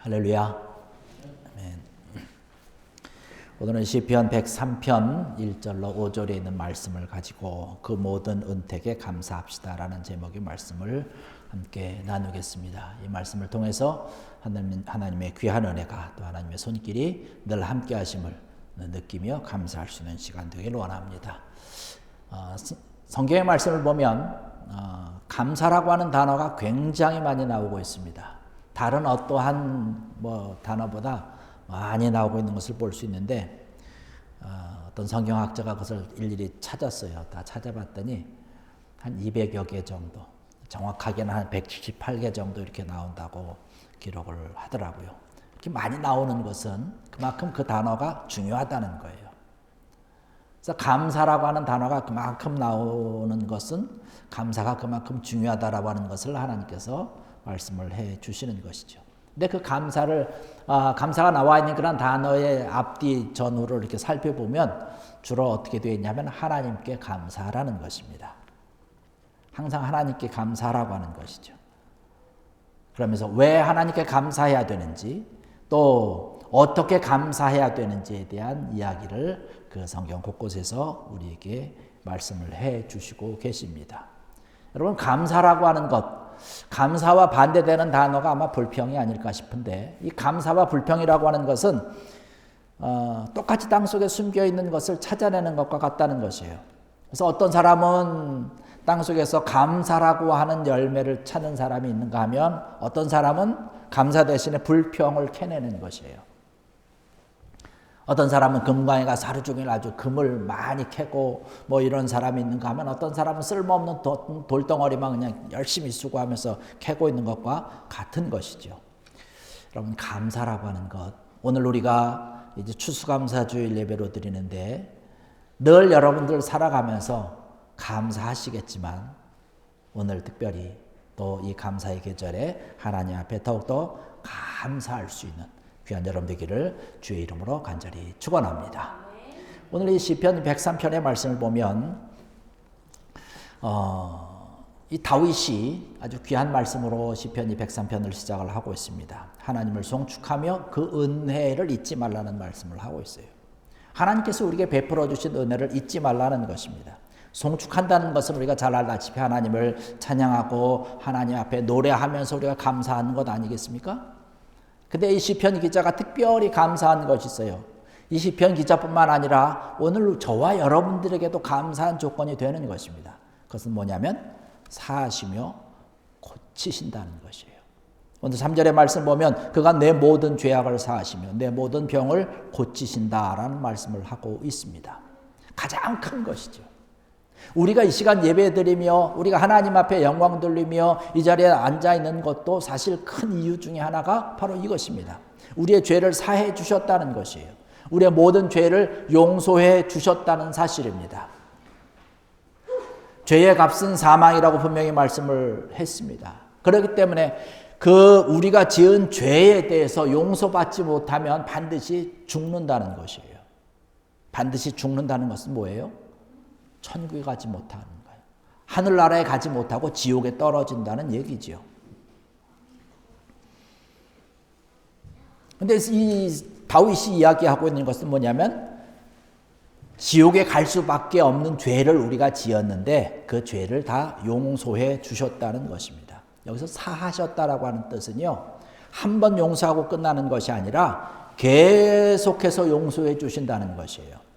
할렐루야. 아멘. 오늘은 시편 103편 1절로 5절에 있는 말씀을 가지고 그 모든 은택에 감사합시다라는 제목의 말씀을 함께 나누겠습니다. 이 말씀을 통해서 하나님, 하나님의 귀한 은혜가 또 하나님의 손길이 늘 함께 하심을 느끼며 감사할 수 있는 시간 되길 원합니다. 어, 성경의 말씀을 보면 어, 감사라고 하는 단어가 굉장히 많이 나오고 있습니다. 다른 어떠한 뭐 단어보다 많이 나오고 있는 것을 볼 수 있는데 어, 떤 성경학자가 그것을 일일이 찾았어요. 다 찾아봤더니 한 200여 개 정도, 정확하게는 한 178개 정도 이렇게 나온다고 기록을 하더라고요. 이렇게 많이 나오는 것은 그만큼 그 단어가 중요하다는 거예요. 그래서 감사라고 하는 단어가 그만큼 나오는 것은 감사가 그만큼 중요하다라고 하는 것을 하나님께서 말씀을 해 주시는 것이죠. 근데 그 감사를 아, 감사가 나와 있는 그런 단어의 앞뒤 전후를 이렇게 살펴보면 주로 어떻게 되어 있냐면 하나님께 감사라는 것입니다. 항상 하나님께 감사라고 하는 것이죠. 그러면서 왜 하나님께 감사해야 되는지 또 어떻게 감사해야 되는지에 대한 이야기를 그 성경 곳곳에서 우리에게 말씀을 해 주시고 계십니다. 여러분 감사라고 하는 것 감사와 반대되는 단어가 아마 불평이 아닐까 싶은데 이 감사와 불평이라고 하는 것은 어, 똑같이 땅 속에 숨겨 있는 것을 찾아내는 것과 같다는 것이에요. 그래서 어떤 사람은 땅 속에서 감사라고 하는 열매를 찾는 사람이 있는가 하면 어떤 사람은 감사 대신에 불평을 캐내는 것이에요. 어떤 사람은 금광에 가서 하루 종일 아주 금을 많이 캐고 뭐 이런 사람이 있는가 하면 어떤 사람은 쓸모없는 돌덩어리만 그냥 열심히 수고하면서 캐고 있는 것과 같은 것이죠. 여러분 감사라고 하는 것 오늘 우리가 이제 추수감사주일 예배로 드리는데 늘 여러분들 살아가면서 감사하시겠지만 오늘 특별히 또 이 감사의 계절에 하나님 앞에 더욱더 감사할 수 있는 귀한 여러분 되기를 주의 이름으로 간절히 축원합니다. 오늘 이 시편 103편의 말씀을 보면 어, 이 다윗이 아주 귀한 말씀으로 시편 103편을 시작을 하고 있습니다. 하나님을 송축하며 그 은혜를 잊지 말라는 말씀을 하고 있어요. 하나님께서 우리에게 베풀어 주신 은혜를 잊지 말라는 것입니다. 송축한다는 것은 우리가 잘 알다시피 하나님을 찬양하고 하나님 앞에 노래하면서 우리가 감사하는 것 아니겠습니까? 근데 이 시편 기자가 특별히 감사한 것이 있어요. 이 시편 기자뿐만 아니라 오늘 저와 여러분들에게도 감사한 조건이 되는 것입니다. 그것은 뭐냐면 사하시며 고치신다는 것이에요. 오늘 3절의 말씀 보면 그가 내 모든 죄악을 사하시며 내 모든 병을 고치신다라는 말씀을 하고 있습니다. 가장 큰 것이죠. 우리가 이 시간 예배 드리며 우리가 하나님 앞에 영광 돌리며 이 자리에 앉아 있는 것도 사실 큰 이유 중에 하나가 바로 이것입니다. 우리의 죄를 사해 주셨다는 것이에요. 우리의 모든 죄를 용서해 주셨다는 사실입니다. 죄의 값은 사망이라고 분명히 말씀을 했습니다. 그렇기 때문에 그 우리가 지은 죄에 대해서 용서받지 못하면 반드시 죽는다는 것이에요. 반드시 죽는다는 것은 뭐예요? 천국에 가지 못하는 거예요. 하늘나라에 가지 못하고 지옥에 떨어진다는 얘기지요. 근데 이 다윗이 이야기하고 있는 것은 뭐냐면 지옥에 갈 수밖에 없는 죄를 우리가 지었는데 그 죄를 다 용서해 주셨다는 것입니다. 여기서 사하셨다라고 하는 뜻은요. 한 번 용서하고 끝나는 것이 아니라 계속해서 용서해 주신다는 것이에요.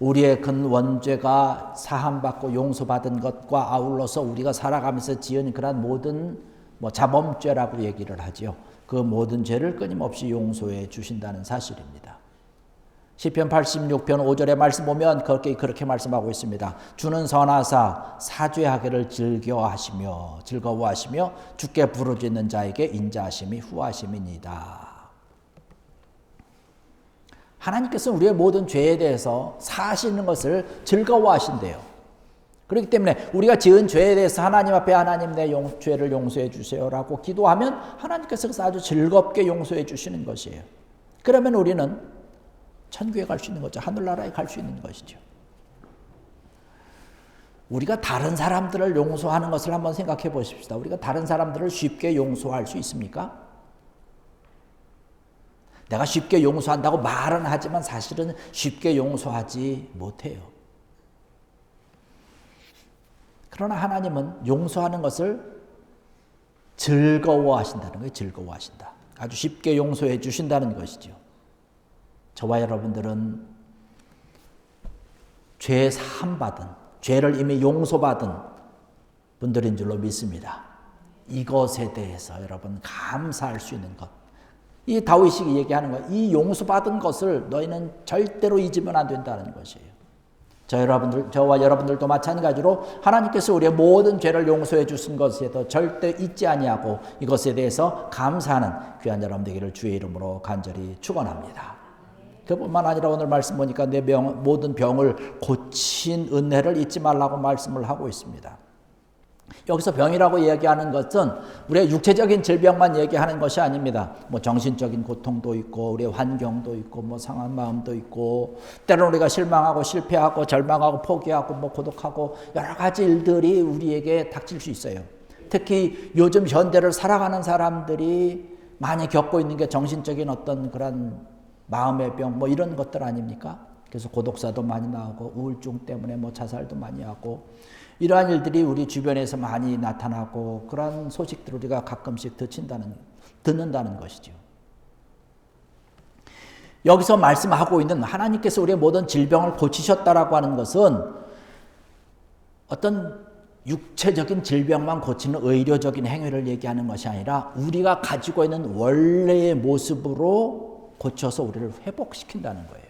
우리의 근 원죄가 사함받고 용서받은 것과 아울러서 우리가 살아가면서 지은 그런 모든 뭐 자범죄라고 얘기를 하지요. 그 모든 죄를 끊임없이 용서해 주신다는 사실입니다. 시편 86편 5절의 말씀 보면 그렇게 그렇게 말씀하고 있습니다. 주는 선하사 사죄하기를 즐겨하시며 즐거워하시며 주께 부르짖는 자에게 인자하심이 후하심이니다. 하나님께서 우리의 모든 죄에 대해서 사하시는 것을 즐거워하신대요. 그렇기 때문에 우리가 지은 죄에 대해서 하나님 앞에 하나님 내 용, 죄를 용서해 주세요라고 기도하면 하나님께서 아주 즐겁게 용서해 주시는 것이에요. 그러면 우리는 천국에 갈 수 있는 거죠. 하늘나라에 갈 수 있는 것이죠. 우리가 다른 사람들을 용서하는 것을 한번 생각해 보십시다. 우리가 다른 사람들을 쉽게 용서할 수 있습니까? 내가 쉽게 용서한다고 말은 하지만 사실은 쉽게 용서하지 못해요. 그러나 하나님은 용서하는 것을 즐거워하신다는 거예요. 즐거워하신다. 아주 쉽게 용서해 주신다는 것이죠. 저와 여러분들은 죄 사함 받은 죄를 이미 용서받은 분들인 줄로 믿습니다. 이것에 대해서 여러분 감사할 수 있는 것. 이 다윗이 얘기하는 거, 이 용서받은 것을 너희는 절대로 잊으면 안 된다는 것이에요. 저 여러분들, 저와 여러분들도 마찬가지로 하나님께서 우리의 모든 죄를 용서해 주신 것에 도 절대 잊지 아니하고 이것에 대해서 감사하는 귀한 여러분 되기를 주의 이름으로 간절히 축원합니다. 그뿐만 아니라 오늘 말씀 보니까 내 병, 모든 병을 고친 은혜를 잊지 말라고 말씀을 하고 있습니다. 여기서 병이라고 얘기하는 것은 우리의 육체적인 질병만 얘기하는 것이 아닙니다. 뭐 정신적인 고통도 있고 우리의 환경도 있고 뭐 상한 마음도 있고 때로는 우리가 실망하고 실패하고 절망하고 포기하고 뭐 고독하고 여러 가지 일들이 우리에게 닥칠 수 있어요. 특히 요즘 현대를 살아가는 사람들이 많이 겪고 있는 게 정신적인 어떤 그런 마음의 병 뭐 이런 것들 아닙니까? 그래서 고독사도 많이 나오고 우울증 때문에 뭐 자살도 많이 하고 이러한 일들이 우리 주변에서 많이 나타나고 그런 소식들을 우리가 가끔씩 듣는다는, 듣는다는 것이죠. 여기서 말씀하고 있는 하나님께서 우리의 모든 질병을 고치셨다라고 하는 것은 어떤 육체적인 질병만 고치는 의료적인 행위를 얘기하는 것이 아니라 우리가 가지고 있는 원래의 모습으로 고쳐서 우리를 회복시킨다는 거예요.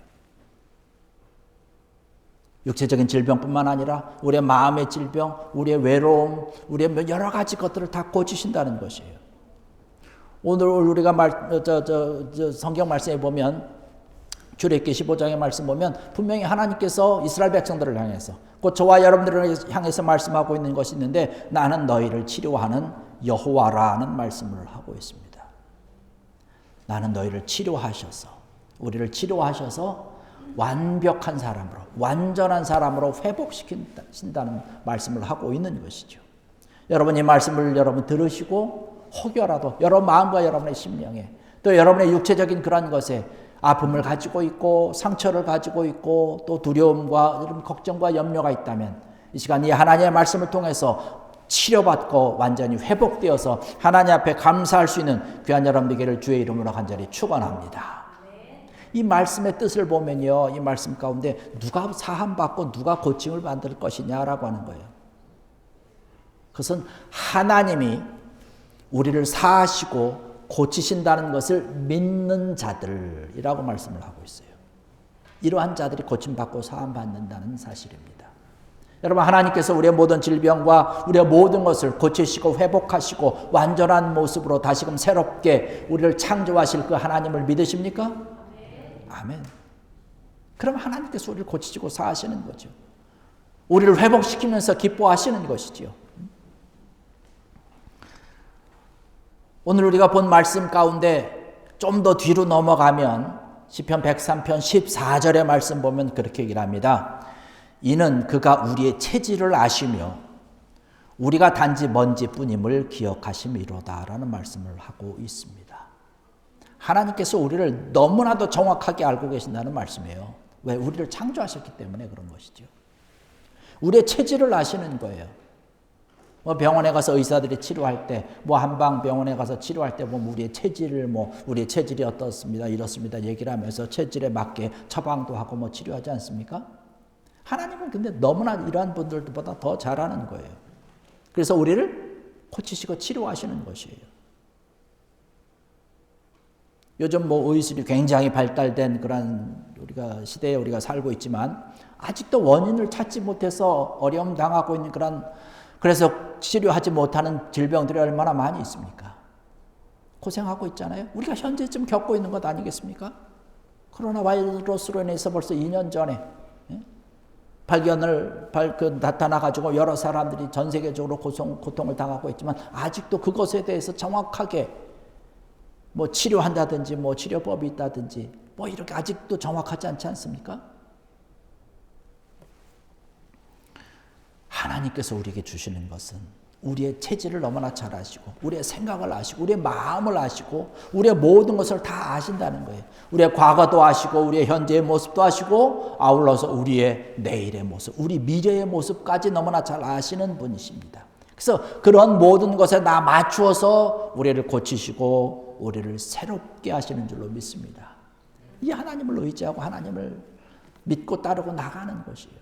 육체적인 질병뿐만 아니라 우리의 마음의 질병, 우리의 외로움, 우리의 여러 가지 것들을 다 고치신다는 것이에요. 오늘 우리가 말, 저, 저, 저 성경 말씀에 보면 출애굽기 15장의 말씀 보면 분명히 하나님께서 이스라엘 백성들을 향해서 곧 저와 여러분들을 향해서 말씀하고 있는 것이 있는데 나는 너희를 치료하는 여호와라는 말씀을 하고 있습니다. 나는 너희를 치료하셔서 우리를 치료하셔서 완벽한 사람으로, 완전한 사람으로 회복시킨다는 말씀을 하고 있는 것이죠. 여러분 이 말씀을 여러분 들으시고 혹여라도 여러분 마음과 여러분의 심령에 또 여러분의 육체적인 그런 것에 아픔을 가지고 있고 상처를 가지고 있고 또 두려움과 걱정과 염려가 있다면 이 시간 이 하나님의 말씀을 통해서 치료받고 완전히 회복되어서 하나님 앞에 감사할 수 있는 귀한 여러분들에게를 주의 이름으로 간절히 축원합니다. 이 말씀의 뜻을 보면요. 이 말씀 가운데 누가 사함받고 누가 고침을 만들 것이냐라고 하는 거예요. 그것은 하나님이 우리를 사하시고 고치신다는 것을 믿는 자들이라고 말씀을 하고 있어요. 이러한 자들이 고침받고 사함받는다는 사실입니다. 여러분, 하나님께서 우리의 모든 질병과 우리의 모든 것을 고치시고 회복하시고 완전한 모습으로 다시금 새롭게 우리를 창조하실 그 하나님을 믿으십니까? 아멘. 그럼 하나님께서 우리를 고치시고 사하시는 거죠. 우리를 회복시키면서 기뻐하시는 것이지요. 오늘 우리가 본 말씀 가운데 좀 더 뒤로 넘어가면 시편 103편 14절의 말씀 보면 그렇게 얘기를 합니다. 이는 그가 우리의 체질을 아시며 우리가 단지 먼지뿐임을 기억하심이로다라는 말씀을 하고 있습니다. 하나님께서 우리를 너무나도 정확하게 알고 계신다는 말씀이에요. 왜? 우리를 창조하셨기 때문에 그런 것이죠. 우리의 체질을 아시는 거예요. 뭐 병원에 가서 의사들이 치료할 때, 뭐 한방 병원에 가서 치료할 때, 뭐 우리의 체질을 뭐 우리의 체질이 어떻습니다, 이렇습니다 얘기를 하면서 체질에 맞게 처방도 하고 뭐 치료하지 않습니까? 하나님은 근데 너무나 이러한 분들보다 더 잘하는 거예요. 그래서 우리를 고치시고 치료하시는 것이에요. 요즘 뭐 의술이 굉장히 발달된 그런 우리가 시대에 우리가 살고 있지만 아직도 원인을 찾지 못해서 어려움 당하고 있는 그런 그래서 치료하지 못하는 질병들이 얼마나 많이 있습니까? 고생하고 있잖아요. 우리가 현재쯤 겪고 있는 것 아니겠습니까? 코로나 바이러스로 인해서 벌써 2년 전에 예? 발견을 발, 그, 나타나 가지고 여러 사람들이 전 세계적으로 고통, 고통을 당하고 있지만 아직도 그것에 대해서 정확하게 뭐 치료한다든지 뭐 치료법이 있다든지 뭐 이렇게 아직도 정확하지 않지 않습니까? 하나님께서 우리에게 주시는 것은 우리의 체질을 너무나 잘 아시고 우리의 생각을 아시고 우리의 마음을 아시고 우리의 모든 것을 다 아신다는 거예요. 우리의 과거도 아시고 우리의 현재의 모습도 아시고 아울러서 우리의 내일의 모습, 우리 미래의 모습까지 너무나 잘 아시는 분이십니다. 그래서 그런 모든 것에 나 맞추어서 우리를 고치시고 우리를 새롭게 하시는 줄로 믿습니다. 이 하나님을 의지하고 하나님을 믿고 따르고 나가는 것이에요.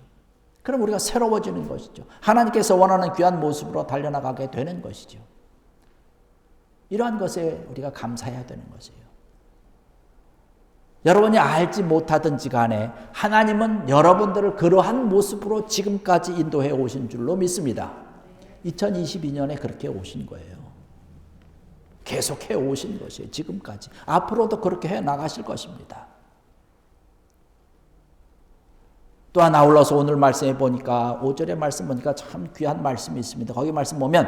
그럼 우리가 새로워지는 것이죠. 하나님께서 원하는 귀한 모습으로 달려나가게 되는 것이죠. 이러한 것에 우리가 감사해야 되는 것이에요. 여러분이 알지 못하든지 간에 하나님은 여러분들을 그러한 모습으로 지금까지 인도해 오신 줄로 믿습니다. 2022년에 그렇게 오신 거예요. 계속 해 오신 것이에요. 지금까지. 앞으로도 그렇게 해 나가실 것입니다. 또한 아울러서 오늘 말씀에 보니까 5절의 말씀 보니까 참 귀한 말씀이 있습니다. 거기 말씀 보면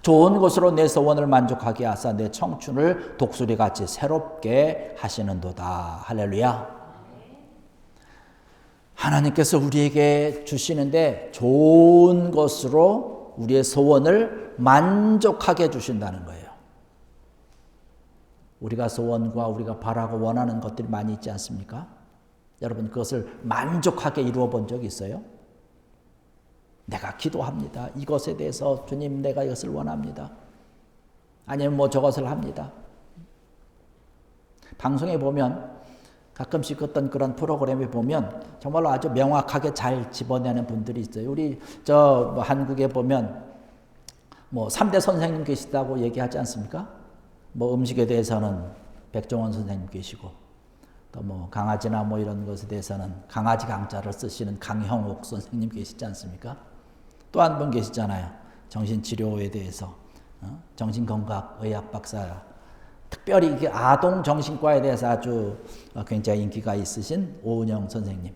좋은 것으로 내 소원을 만족하게 하사 내 청춘을 독수리 같이 새롭게 하시는도다. 할렐루야. 하나님께서 우리에게 주시는데 좋은 것으로 우리의 소원을 만족하게 주신다는 거예요. 우리가 소원과 우리가 바라고 원하는 것들이 많이 있지 않습니까? 여러분 그것을 만족하게 이루어 본 적이 있어요? 내가 기도합니다. 이것에 대해서 주님 내가 이것을 원합니다. 아니면 뭐 저것을 합니다. 방송에 보면 가끔씩 어떤 그런 프로그램에 보면 정말로 아주 명확하게 잘 집어내는 분들이 있어요. 우리 저뭐 한국에 보면 뭐 3대 선생님 계시다고 얘기하지 않습니까? 뭐 음식에 대해서는 백종원 선생님 계시고 또 뭐 강아지나 뭐 이런 것에 대해서는 강아지 강자를 쓰시는 강형옥 선생님 계시지 않습니까? 또 한 분 계시잖아요. 정신치료에 대해서 어? 정신건강의학 박사 특별히 이게 아동 정신과에 대해서 아주 굉장히 인기가 있으신 오은영 선생님.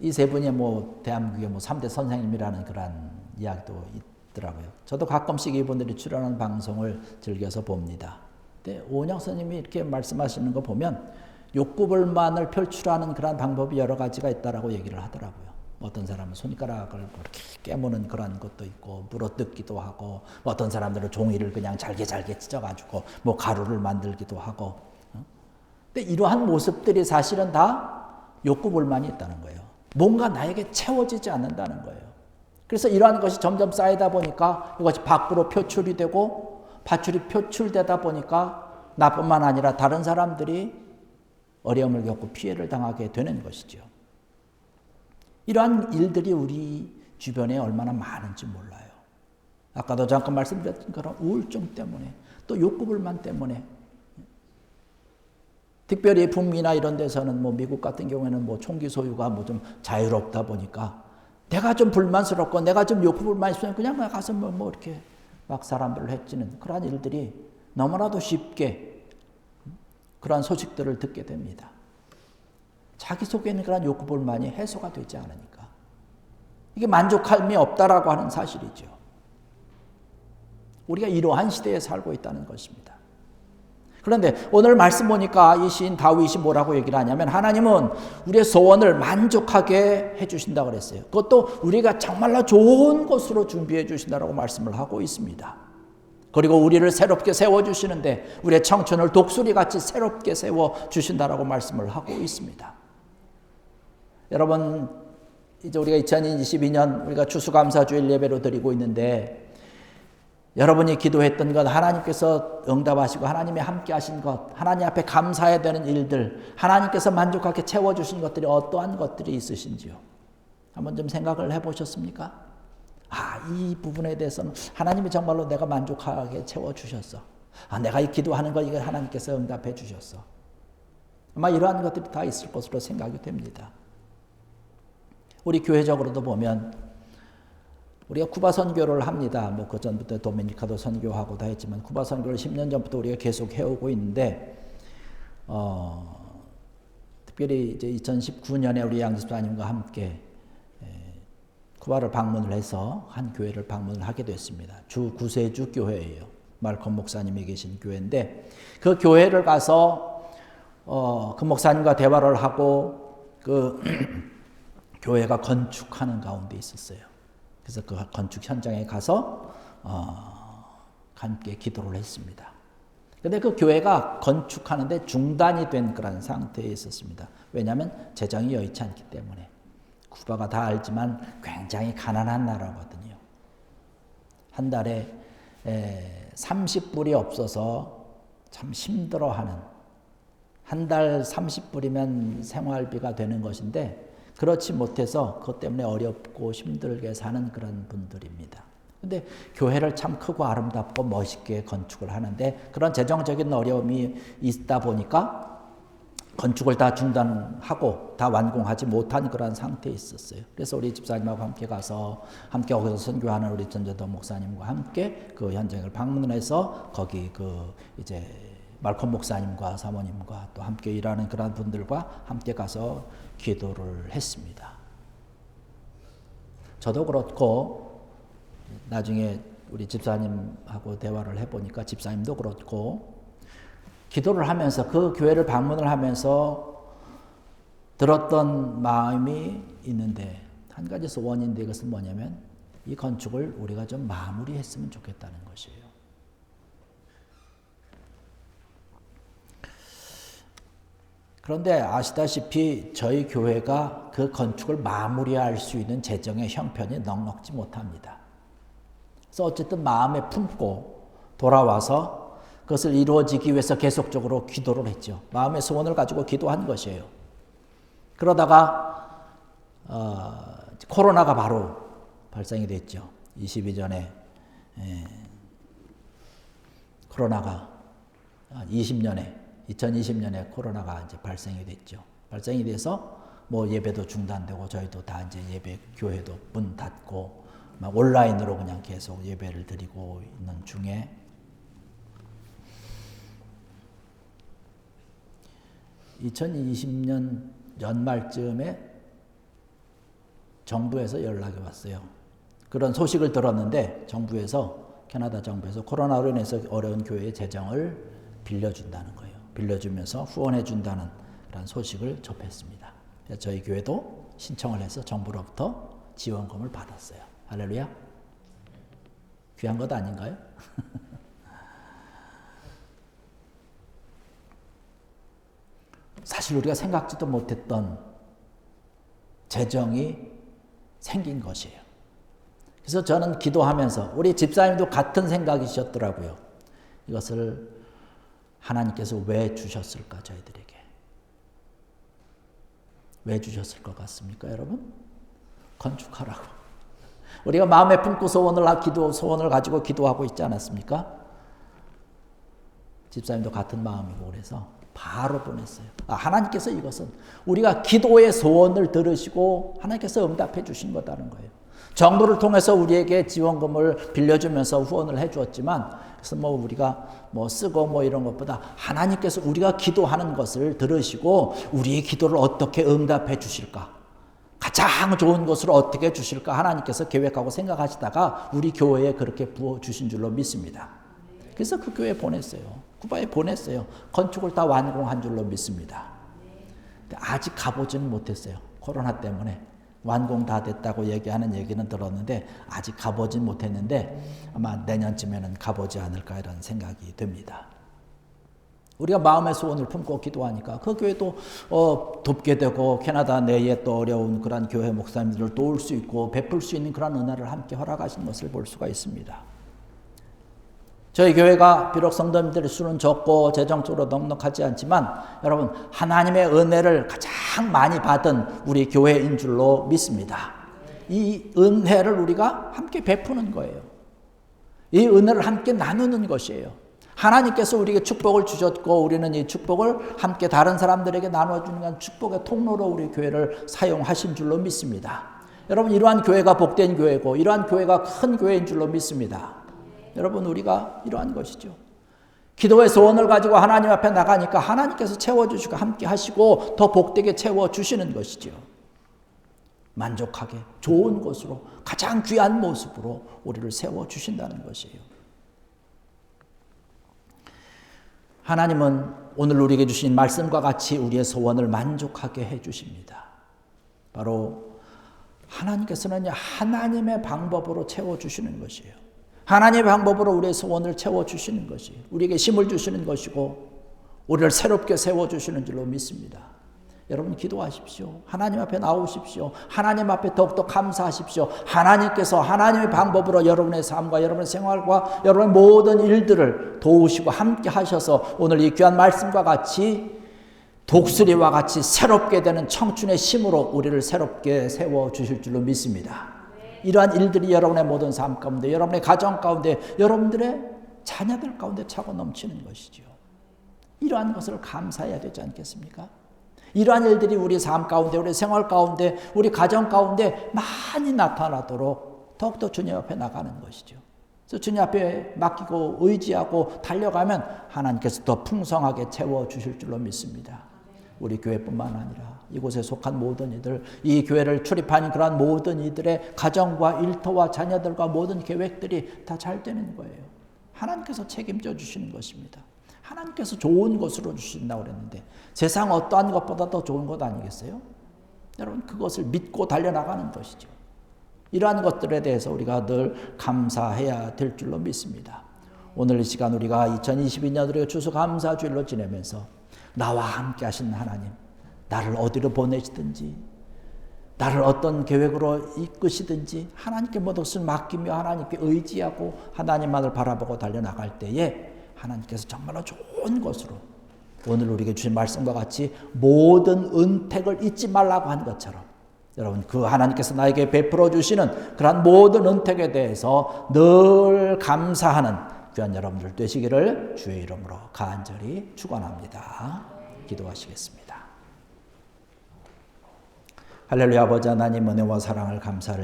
이 세 분이 뭐 대한민국의 뭐 3대 선생님이라는 그런 이야기도 있 더라고요. 저도 가끔씩 이분들이 출연하는 방송을 즐겨서 봅니다. 근데 오은영 선생님이 이렇게 말씀하시는 거 보면 욕구불만을 표출하는 그런 방법이 여러 가지가 있다라고 얘기를 하더라고요. 어떤 사람은 손가락을 깨무는 그런 것도 있고 물어뜯기도 하고 어떤 사람들은 종이를 그냥 잘게 잘게 찢어가지고 뭐 가루를 만들기도 하고 어? 근데 이러한 모습들이 사실은 다 욕구불만이 있다는 거예요. 뭔가 나에게 채워지지 않는다는 거예요. 그래서 이러한 것이 점점 쌓이다 보니까 이것이 밖으로 표출이 되고 파출이 표출되다 보니까 나뿐만 아니라 다른 사람들이 어려움을 겪고 피해를 당하게 되는 것이죠. 이러한 일들이 우리 주변에 얼마나 많은지 몰라요. 아까도 잠깐 말씀드렸던 그런 우울증 때문에 또 욕구불만 때문에 특별히 북미나 이런 데서는 뭐 미국 같은 경우에는 뭐 총기 소유가 뭐 좀 자유롭다 보니까 내가 좀 불만스럽고 내가 좀 욕구불만 있으면 그냥 가서 뭐, 뭐 이렇게 막 사람들을 해치는 그러한 일들이 너무나도 쉽게 그러한 소식들을 듣게 됩니다. 자기 속에 있는 그런 욕구불만이 해소가 되지 않으니까. 이게 만족함이 없다라고 하는 사실이죠. 우리가 이러한 시대에 살고 있다는 것입니다. 그런데 오늘 말씀 보니까 이 시인 다윗이 뭐라고 얘기를 하냐면 하나님은 우리의 소원을 만족하게 해주신다고 그랬어요. 그것도 우리가 정말로 좋은 것으로 준비해 주신다고 말씀을 하고 있습니다. 그리고 우리를 새롭게 세워주시는데 우리의 청춘을 독수리 같이 새롭게 세워주신다라고 말씀을 하고 있습니다. 여러분 이제 우리가 2022년 우리가 추수감사주일 예배로 드리고 있는데 여러분이 기도했던 것 하나님께서 응답하시고 하나님이 함께 하신 것 하나님 앞에 감사해야 되는 일들 하나님께서 만족하게 채워주신 것들이 어떠한 것들이 있으신지요 한번 좀 생각을 해보셨습니까? 아, 이 부분에 대해서는 하나님이 정말로 내가 만족하게 채워주셨어. 아, 내가 이 기도하는 거 이거 하나님께서 응답해 주셨어. 아마 이러한 것들이 다 있을 것으로 생각이 됩니다. 우리 교회적으로도 보면 우리가 쿠바 선교를 합니다. 뭐 그 전부터 도미니카도 선교하고 다 했지만 쿠바 선교를 10년 전부터 우리가 계속 해오고 있는데 어, 특별히 이제 2019년에 우리 양집사님과 함께 쿠바를 방문을 해서 한 교회를 방문을 하게 됐습니다. 주 구세주 교회예요. 말콤 목사님이 계신 교회인데 그 교회를 가서 어, 그 목사님과 대화를 하고 그 교회가 건축하는 가운데 있었어요. 그래서 그 건축 현장에 가서 어, 함께 기도를 했습니다. 근데 그 교회가 건축하는데 중단이 된 그런 상태에 있었습니다. 왜냐하면 재정이 여의치 않기 때문에. 쿠바가 다 알지만 굉장히 가난한 나라거든요. 한 달에 30불이 없어서 참 힘들어하는 한 달 30불이면 생활비가 되는 것인데 그렇지 못해서 그것 때문에 어렵고 힘들게 사는 그런 분들입니다. 근데 교회를 참 크고 아름답고 멋있게 건축을 하는데 그런 재정적인 어려움이 있다 보니까 건축을 다 중단하고 다 완공하지 못한 그런 상태에 있었어요. 그래서 우리 집사님하고 함께 가서 함께 거기서 선교하는 우리 전재도 목사님과 함께 그 현장을 방문해서 거기 그 이제 말콤 목사님과 사모님과 또 함께 일하는 그런 분들과 함께 가서 기도를 했습니다. 저도 그렇고 나중에 우리 집사님하고 대화를 해보니까 집사님도 그렇고 기도를 하면서 그 교회를 방문을 하면서 들었던 마음이 있는데 한 가지 소원인데 이것은 뭐냐면 이 건축을 우리가 좀 마무리했으면 좋겠다는 것이에요. 그런데 아시다시피 저희 교회가 그 건축을 마무리할 수 있는 재정의 형편이 넉넉지 못합니다. 그래서 어쨌든 마음에 품고 돌아와서 그것을 이루어지기 위해서 계속적으로 기도를 했죠. 마음의 소원을 가지고 기도한 것이에요. 그러다가 어, 코로나가 바로 발생이 됐죠. 22전에 예, 코로나가 20년에 2020년에 코로나가 이제 발생이 됐죠. 발생이 돼서 뭐 예배도 중단되고 저희도 다 이제 예배 교회도 문 닫고 막 온라인으로 그냥 계속 예배를 드리고 있는 중에 (2020년) 연말쯤에 정부에서 연락이 왔어요. 그런 소식을 들었는데 정부에서 캐나다 정부에서 코로나로 인해서 어려운 교회의 재정을 빌려준다는 거예요. 빌려주면서 후원해 준다는 그런 소식을 접했습니다. 저희 교회도 신청을 해서 정부로부터 지원금을 받았어요. 할렐루야. 귀한 것 아닌가요? 사실 우리가 생각지도 못했던 재정이 생긴 것이에요. 그래서 저는 기도하면서 우리 집사님도 같은 생각이셨더라고요. 이것을 하나님께서 왜 주셨을까 저희들에게? 왜 주셨을 것 같습니까, 여러분? 건축하라고. 우리가 마음에 품고 소원을 기도 소원을 가지고 기도하고 있지 않았습니까? 집사님도 같은 마음이고 그래서 바로 보냈어요. 아, 하나님께서 이것은 우리가 기도의 소원을 들으시고 하나님께서 응답해 주신 거다는 거예요. 정부를 통해서 우리에게 지원금을 빌려주면서 후원을 해주었지만 그래서 뭐 우리가 뭐 쓰고 뭐 이런 것보다 하나님께서 우리가 기도하는 것을 들으시고 우리의 기도를 어떻게 응답해 주실까 가장 좋은 것을 어떻게 주실까 하나님께서 계획하고 생각하시다가 우리 교회에 그렇게 부어 주신 줄로 믿습니다. 그래서 그 교회 보냈어요. 쿠바에 보냈어요. 건축을 다 완공한 줄로 믿습니다. 아직 가보지는 못했어요. 코로나 때문에. 완공 다 됐다고 얘기하는 얘기는 들었는데 아직 가보진 못했는데 아마 내년쯤에는 가보지 않을까 이런 생각이 듭니다. 우리가 마음의 소원을 품고 기도하니까 그 교회도 어, 돕게 되고 캐나다 내에 또 어려운 그런 교회 목사님들을 도울 수 있고 베풀 수 있는 그런 은혜를 함께 허락하신 것을 볼 수가 있습니다. 저희 교회가 비록 성도님들의 수는 적고 재정적으로 넉넉하지 않지만 여러분 하나님의 은혜를 가장 많이 받은 우리 교회인 줄로 믿습니다. 이 은혜를 우리가 함께 베푸는 거예요. 이 은혜를 함께 나누는 것이에요. 하나님께서 우리에게 축복을 주셨고 우리는 이 축복을 함께 다른 사람들에게 나눠주는 축복의 통로로 우리 교회를 사용하신 줄로 믿습니다. 여러분 이러한 교회가 복된 교회고 이러한 교회가 큰 교회인 줄로 믿습니다. 여러분 우리가 이러한 것이죠. 기도의 소원을 가지고 하나님 앞에 나가니까 하나님께서 채워주시고 함께 하시고 더 복되게 채워주시는 것이죠. 만족하게 좋은 것으로 가장 귀한 모습으로 우리를 세워주신다는 것이에요. 하나님은 오늘 우리에게 주신 말씀과 같이 우리의 소원을 만족하게 해주십니다. 바로 하나님께서는 하나님의 방법으로 채워주시는 것이에요. 하나님의 방법으로 우리의 소원을 채워주시는 것이 우리에게 힘을 주시는 것이고 우리를 새롭게 세워주시는 줄로 믿습니다. 여러분 기도하십시오. 하나님 앞에 나오십시오. 하나님 앞에 더욱더 감사하십시오. 하나님께서 하나님의 방법으로 여러분의 삶과 여러분의 생활과 여러분의 모든 일들을 도우시고 함께 하셔서 오늘 이 귀한 말씀과 같이 독수리와 같이 새롭게 되는 청춘의 힘으로 우리를 새롭게 세워 주실 줄로 믿습니다. 이러한 일들이 여러분의 모든 삶 가운데, 여러분의 가정 가운데, 여러분들의 자녀들 가운데 차고 넘치는 것이죠. 이러한 것을 감사해야 되지 않겠습니까? 이러한 일들이 우리 삶 가운데, 우리 생활 가운데, 우리 가정 가운데 많이 나타나도록 더욱더 주님 앞에 나가는 것이죠. 그래서 주님 앞에 맡기고 의지하고 달려가면 하나님께서 더 풍성하게 채워 주실 줄로 믿습니다. 우리 교회뿐만 아니라 이곳에 속한 모든 이들, 이 교회를 출입한 그러한 모든 이들의 가정과 일터와 자녀들과 모든 계획들이 다 잘 되는 거예요. 하나님께서 책임져 주시는 것입니다. 하나님께서 좋은 것으로 주신다고 그랬는데 세상 어떠한 것보다 더 좋은 것 아니겠어요? 여러분 그것을 믿고 달려나가는 것이죠. 이러한 것들에 대해서 우리가 늘 감사해야 될 줄로 믿습니다. 오늘 이 시간 우리가 2022년 우리가 추수 감사 주일로 지내면서 나와 함께 하신 하나님, 나를 어디로 보내시든지, 나를 어떤 계획으로 이끄시든지 하나님께 모든 것을 맡기며 하나님께 의지하고 하나님만을 바라보고 달려나갈 때에 하나님께서 정말로 좋은 것으로 오늘 우리에게 주신 말씀과 같이 모든 은택을 잊지 말라고 한 것처럼 여러분 그 하나님께서 나에게 베풀어 주시는 그러한 모든 은택에 대해서 늘 감사하는 귀한 여러분들 되시기를 주의 이름으로 간절히 축원합니다. 기도하시겠습니다. 할렐루야 아버지 하나님 은혜와 사랑을 감사를